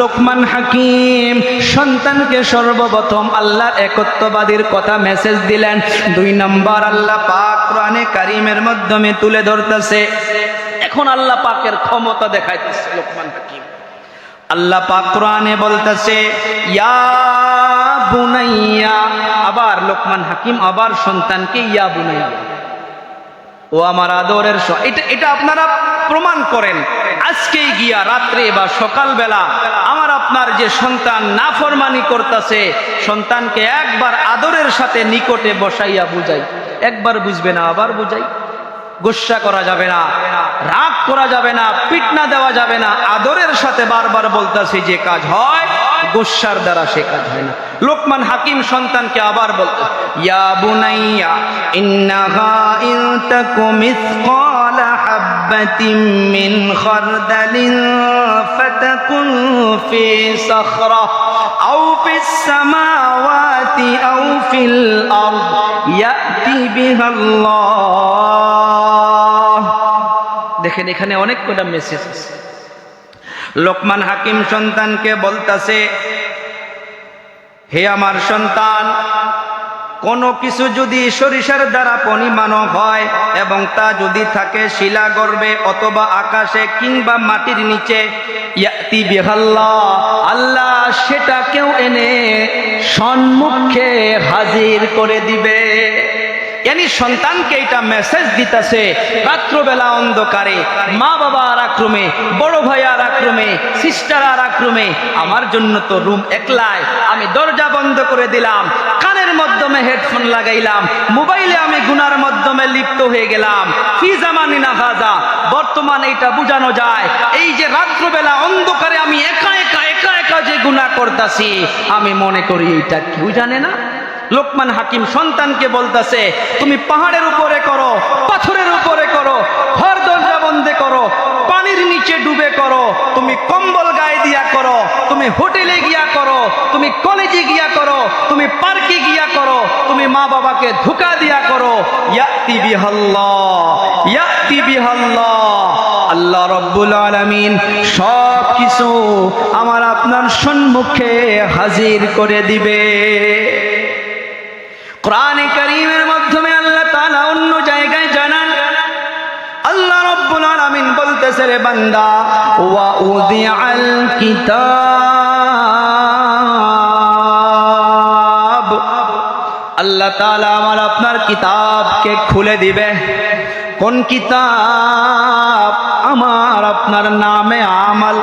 লোকমান হাকিম সন্তানকে সর্বপ্রথম আল্লাহর একত্ববাদীর কথা মেসেজ দিলেন। দুই নম্বর, আল্লাহ পাক কোরআনে কারিমের মাধ্যমে তুলে ধরতেছে। এখন আল্লাহ পাকের ক্ষমতা দেখাইতেছে লোকমান হাকিম। আল্লাহ পাক কোরআনে বলতেছে, ইয়া আবার লোকমান হাকিম আবার সন্তানকে ইয়া বুনাইয়া ও আমার আদরের এটা এটা আপনারা প্রমাণ করেন। আজকেই গিয়া রাত্রে বা সকালবেলা আমার আপনার যে সন্তান নাফরমানি করতেছে, সন্তানকে একবার আদরের সাথে নিকটে বসাইয়া বুঝাই। একবার বুঝবে না, আবার বুঝাই। গুসা করা যাবে না, রাগ করা যাবে না, পিটনা দেওয়া যাবে না। আদরের সাথে বারবার বলতেছে, যে কাজ হয় গুসার দ্বারা সে কাজ না। লোকমান হাকিম সন্তানকে আবার বলতো, ইয়া বুনাইয়া, ইন্নাহা ইন তাকু মিসকাল হাববাতিন মিন খারদালিন ফাতাকুন ফি সাখরা, আও ফিস সামাওয়াতি আও ফিল আরদ, ইয়াতি বিহাল্লাহ। দেখেন, এখানে অনেক কটা মেসেজ আছে। লোকমান হাকিম সন্তানকে বলতাছে, হে আমার সন্তান, কোনো কিছু যদি সরিষার দ্বারা পরিমাণও হয় এবং তা যদি থাকে শিলা গর্বে অথবা আকাশে কিংবা মাটির নিচে আল্লাহ সেটাকেও এনে সম্মুখে হাজির করে দিবে। ইয়ানি সন্তানকে এটা মেসেজ দিতেছে রাত্রবেলা অন্ধকারে মা বাবা আর আক্রমে বড় ভাই আর আক্রমে সিস্টার আর আক্রমে আমার জন্য তো রুম একলাই আমি দরজা বন্ধ করে দিলাম কানের মাধ্যমে হেডফোন লাগাইলাম মোবাইলে আমি গুনার মাধ্যমে লিপ্ত হয়ে গেলাম ফি জামানি না হাজা বর্তমানে এটা বোঝানো যায় এই যে রাত্রবেলা অন্ধকারে আমি একা একা একা একা যে গুনাহ করতাছি, আমি মনে করি এটা কেউ জানে না? লোকমান হাকিম সন্তানকে বলতেছে, তুমি পাহাড়ের উপরে করো, পাথরের উপরে করো ঘর দরজা বন্ধে করো, পানির নিচে ডুবে করো, তুমি কম্বল গায়ে দিয়া করো, তুমি হোটেলে গিয়া করো, তুমি কলেজে গিয়া করো, তুমি পার্কে গিয়া করো, তুমি মা বাবাকে ধোকা দিয়া করো। ইয়াতি বিহাল্লাহ বিহাল্লাহ। আল্লাহ রব্বুল আলামিন সব কিছু আমার আপনার সম্মুখে হাজির করে দিবে। কোরআনে করিমের মাধ্যমে আল্লাহ তাআলা অন্য জায়গায় জানান, আল্লাহ রব্বুল আলামিন বলতেছে, রে বান্দা ওয়া উদিআল কিতাব। আল্লাহ তাআলা আমার আপনার কিতাবকে খুলে দিবে। কোন কিতাব? আমার আপনার নামে আমাল।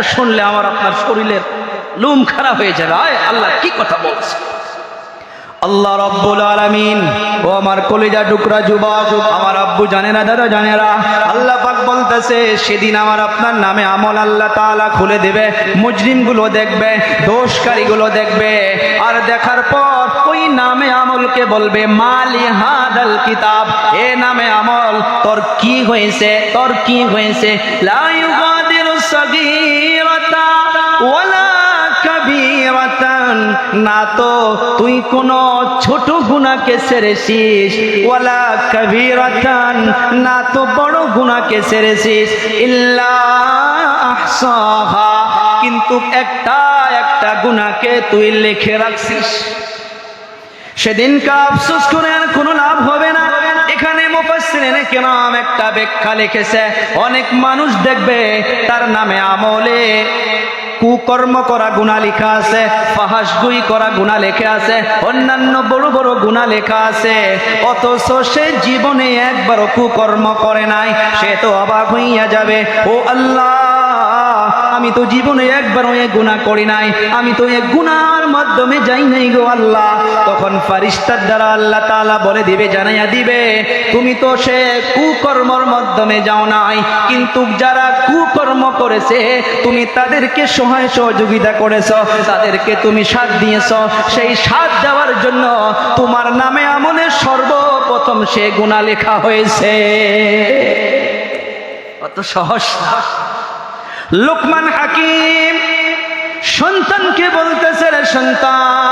আয়াতটা শুনলে আমার আপনার শরীরের লুম খারাপ হয়ে যাবে। আয়, আল্লাহ কি কথা বলছে? আল্লাহ রব্বুল আলামিন, ও আমার কলিজা টুকরা যুবক, আমার আব্বু জানে না, দাদা জানে না। আল্লাহ পাক বলতেছে, সেদিন আমার আপনার নামে আমল আল্লাহ তাআলা খুলে দেবে, মুজরিমগুলো দেখবে, দোষকারীগুলো দেখবে। আর দেখার পর ওই নামে আমলকে বলবে, মালি হাদাল কিতাব। এ নামে আমল, তোর কি হয়েছে, তোর কি হয়েছে? লা না তো তুই কোন ছোট গুণাকে সেরেছিস ওয়ালা কাবীরাতান, না তো বড় গুণাকে সেরেছিস ইল্লা কিন্তু একটা একটা গুণাকে তুই লিখে রাখছিস। সেদিনকে আফসোস করে আর কোনো লাভ হবে না। এখানে মুফাসসিরিন কেরাম একটা ব্যাখ্যা লিখেছে, অনেক মানুষ দেখবে তার নামে আমলে। কুকর্ম করা গুণা লেখা আছে ফাহাসগুই করা গুণা লেখা আছে, অন্যান্য বড় বড় গুণা লেখা আছে। অথচ সে জীবনে একবারও কুকর্ম করে নাই, সে তো অবাক হইয়া যাবে। ও আল্লাহ! আমি তো জীবনে একবারও এ গুনাহ করি নাই। আমি তো এ গুনার মাধ্যমে যাই নাই গো আল্লাহ। তখন ফারিস্তার দ্বারা আল্লাহ তাআলা বলে দিবে, জানাইয়া দিবে, তুমি তো সে কুকর্মর মাধ্যমে যাও নাই। কিন্তু যারা কুকর্ম করেছে, তুমি তাদেরকে সহায় সহযোগিতা করেছ, তাদেরকে তুমি সাথ দিয়েছ। সেই সাথ দেওয়ার জন্য তোমার নামে আমলের সর্বপ্রথম সে গুণা লেখা হয়েছে। অত সহজ। লোকমান হাকিম সন্তানকে বলতেছে রে সন্তান।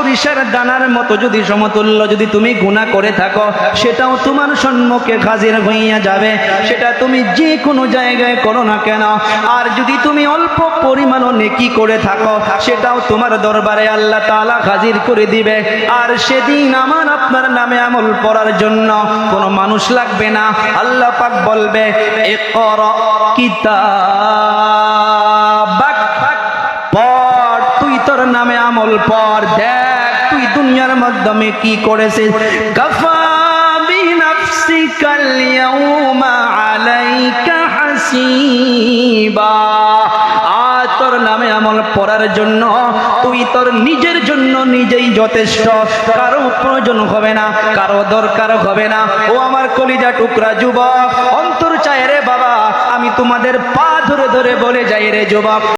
সরিষার দানার মতো যদি সমতুল্য যদি তুমি গুণা করে থাকো, সেটাও তোমার সম্মুখে হাজির হইয়া যাবে। সেটা তুমি যে কোনো জায়গায় করো না কেন। আর যদি তুমি অল্প পরিমাণও নেকি করে থাকো, সেটাও তোমার দরবারে আল্লাহ তাআলা হাজির করে দিবে। আর সেদিন আমার আপনার নামে আমল পড়ার জন্য কোনো মানুষ লাগবে না। আল্লাহ পাক বলবে, ইকরা কিতাবাক, পড়, তুই তোর নামে আমল পড়, দেখ মাধ্যমে কি আজ তোর নামে পড়ার জন্য তুই তোর নিজের জন্য নিজেই যথেষ্ট। হবে না, কারও হবে না। ও আমার কলিজা টুকরা যুবক, অন্তর চায় রে বাবা, আমি তোমাদের পা ধরে ধরে বলে যাই রে যুবক।